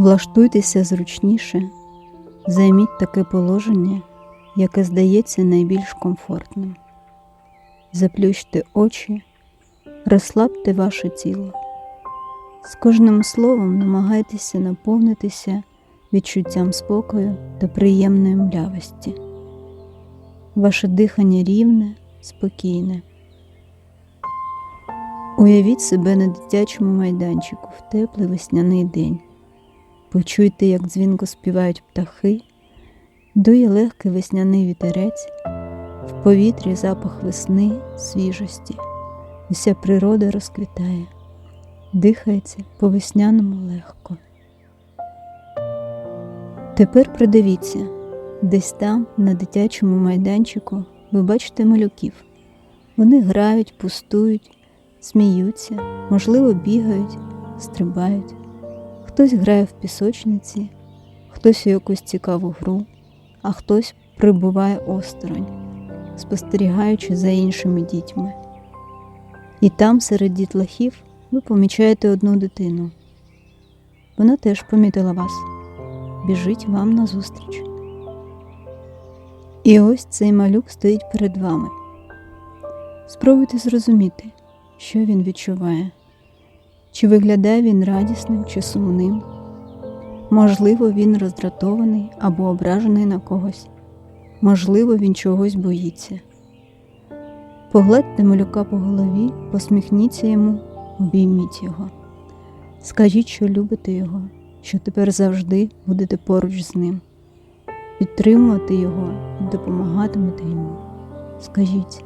Влаштуйтеся зручніше, займіть таке положення, яке здається найбільш комфортним. Заплющте очі, розслабте ваше тіло. З кожним словом намагайтеся наповнитися відчуттям спокою та приємної млявості. Ваше дихання рівне, спокійне. Уявіть себе на дитячому майданчику в теплий весняний день. Почуйте, як дзвінко співають птахи, дує легкий весняний вітерець, в повітрі запах весни, свіжості, уся природа розквітає, дихається по весняному легко. Тепер придивіться, десь там, на дитячому майданчику, ви бачите малюків. Вони грають, пустують, сміються, можливо, бігають, стрибають. Хтось грає в пісочниці, хтось у якусь цікаву гру, а хтось прибуває осторонь, спостерігаючи за іншими дітьми. І там, серед дітлахів, ви помічаєте одну дитину. Вона теж помітила вас, біжить вам назустріч. І ось цей малюк стоїть перед вами. Спробуйте зрозуміти, що він відчуває. Чи виглядає він радісним чи сумним? Можливо, він роздратований або ображений на когось, можливо, він чогось боїться. Погладьте малюка по голові, посміхніться йому, обійміть його. Скажіть, що любите його, що тепер завжди будете поруч з ним, підтримувати його і допомагатимете йому. Скажіть,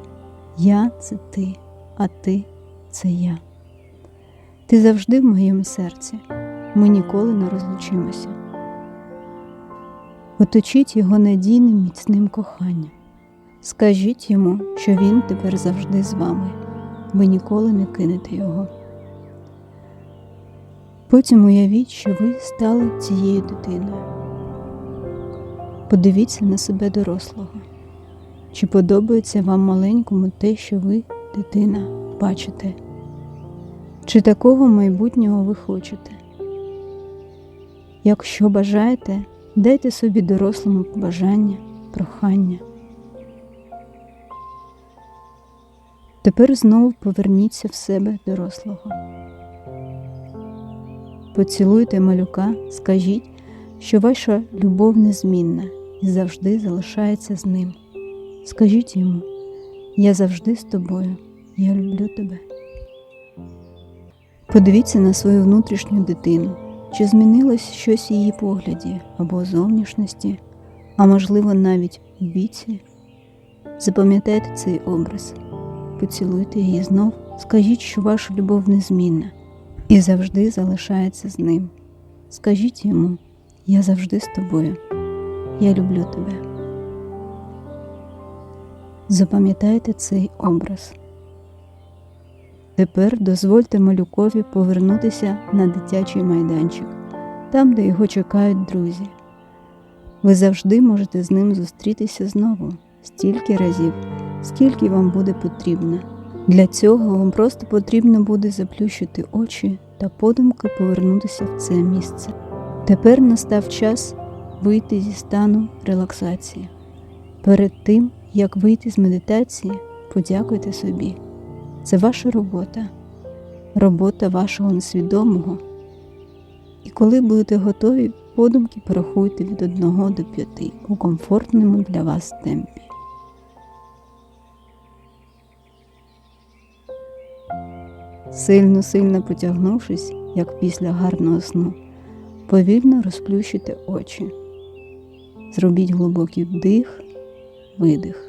я це ти, а ти це я. Ти завжди в моєму серці, ми ніколи не розлучимося. Оточіть його надійним міцним коханням. Скажіть йому, що він тепер завжди з вами, ви ніколи не кинете його. Потім уявіть, що ви стали цією дитиною. Подивіться на себе дорослого. Чи подобається вам маленькому те, що ви, дитина, бачите? Чи такого майбутнього ви хочете? Якщо бажаєте, дайте собі дорослому побажання, прохання. Тепер знову поверніться в себе дорослого. Поцілуйте малюка, скажіть, що ваша любов незмінна і завжди залишається з ним. Скажіть йому, я завжди з тобою, я люблю тебе. Подивіться на свою внутрішню дитину, чи змінилось щось в її погляді або зовнішності, а можливо навіть у віці. Запам'ятайте цей образ, поцілуйте її знов, скажіть, що ваша любов незмінна і завжди залишається з ним. Скажіть йому, я завжди з тобою, я люблю тебе. Запам'ятайте цей образ. Тепер дозвольте малюкові повернутися на дитячий майданчик, там, де його чекають друзі. Ви завжди можете з ним зустрітися знову, стільки разів, скільки вам буде потрібно. Для цього вам просто потрібно буде заплющити очі та подумки повернутися в це місце. Тепер настав час вийти зі стану релаксації. Перед тим, як вийти з медитації, подякуйте собі. Це ваша робота, робота вашого несвідомого. І коли будете готові, подумки порахуйте від 1 до 5 у комфортному для вас темпі. Сильно-сильно потягнувшись, як після гарного сну, повільно розплющите очі. Зробіть глибокий вдих, видих.